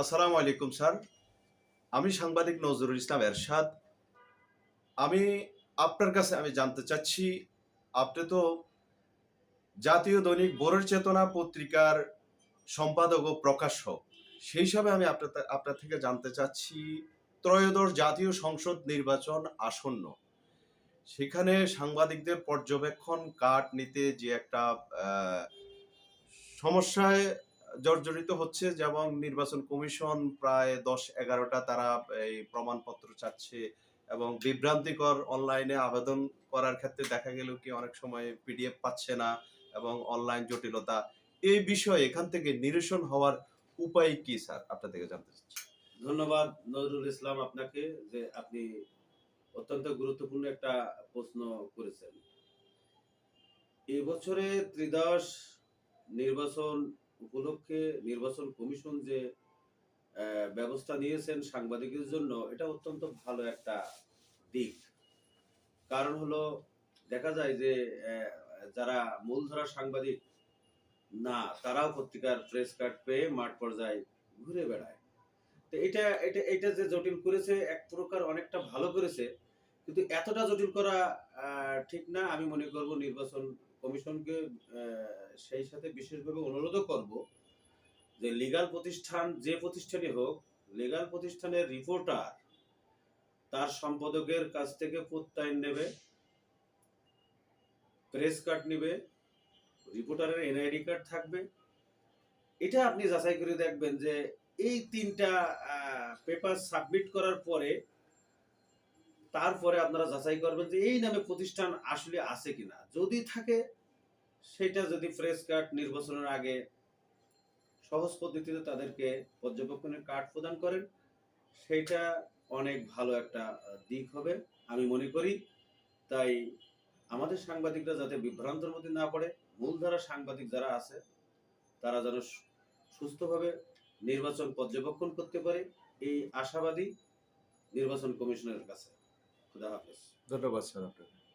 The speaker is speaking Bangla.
আসসালামু আলাইকুম, স্যার। আমি সাংবাদিক নজরুল ইসলাম এরশাদ। আমি আপনার কাছে আমি জানতে চাচ্ছি, আপনি তো জাতীয় দৈনিক বোরের চেতনা পত্রিকার সম্পাদক ও প্রকাশক। সেই হিসাবে আমি আপনার আপনার থেকে জানতে চাচ্ছি, ত্রয়োদশ জাতীয় সংসদ নির্বাচন আসন্ন। সেখানে সাংবাদিকদের পর্যবেক্ষণ কার্ড নিতে যে একটা সমস্যায় জর্জরিত হচ্ছে, যেমন নির্বাচন কমিশন প্রায় দশ এগারোটা তারা এই প্রমাণপত্র চাচ্ছে এবং বিভ্রান্তিকর অনলাইনে আবেদন করার ক্ষেত্রে দেখা গেল কি অনেক সময় পিডিএফ পাচ্ছে না এবং অনলাইন জটিলতা। এই বিষয়ে এখান থেকে নিরসন হওয়ার উপায় কি, স্যার? আপনার থেকে জানতে চাচ্ছি। ধন্যবাদ নজরুল ইসলাম আপনাকে যে আপনি অত্যন্ত গুরুত্বপূর্ণ একটা প্রশ্ন করেছেন। এবছরে বছরে ত্রিদশ নির্বাচন উপলক্ষে নির্বাচন কমিশন যে ব্যবস্থা নিয়েছেন সাংবাদিকের জন্য, এটা অত্যন্ত ভালো একটা দিক। কারণ হলো, দেখা যায় যে যারা মূলধারা সাংবাদিক, না, তারাও পত্রিকার প্রেস কার্ড পেয়ে মাঠ পর্যায়ে ঘুরে বেড়ায়। তো এটা এটা এটা যে জটিল করেছে, এক প্রকার অনেকটা ভালো করেছে। কিন্তু এতটা জটিল করা ঠিক না। আমি মনে করব নির্বাচন কমিশনকে সেই সাথে বিশেষভাবে অনুরোধও করব যে লিগাল প্রতিষ্ঠান, যে প্রতিষ্ঠানই হোক লিগাল প্রতিষ্ঠানের রিপোর্টার তার সম্পাদকের কাছ থেকে প্রত্যয়ন নেবে প্রেস কার্ড নেবে রিপোর্টারের এনআইডি কার্ড থাকবে। এটা আপনি যাচাই করে দেখবেন যে এই তিনটা পেপার সাবমিট করার পরে তারপরে আপনারা যাচাই করবেন যে এই নামে প্রতিষ্ঠান আসলে আছে কিনা। যদি থাকে, সেটা যদি প্রেস কার্ড নির্বাচনের আগে সহজ পদ্ধতিতে তাদেরকে পর্যবেক্ষণের কার্ড প্রদান করেন, সেটা অনেক ভালো একটা দিক হবে, আমি মনে করি। তাই আমাদের সাংবাদিকরা যাতে বিভ্রান্তের মধ্যে না পড়ে, মূলধারা সাংবাদিক যারা আছে, তারা যেন সুস্থভাবে নির্বাচন পর্যবেক্ষণ করতে পারে, এই আশাবাদী নির্বাচন কমিশনের কাছে। খুদা হাফেজ। ধন্যবাদ স্যার আপনাকে।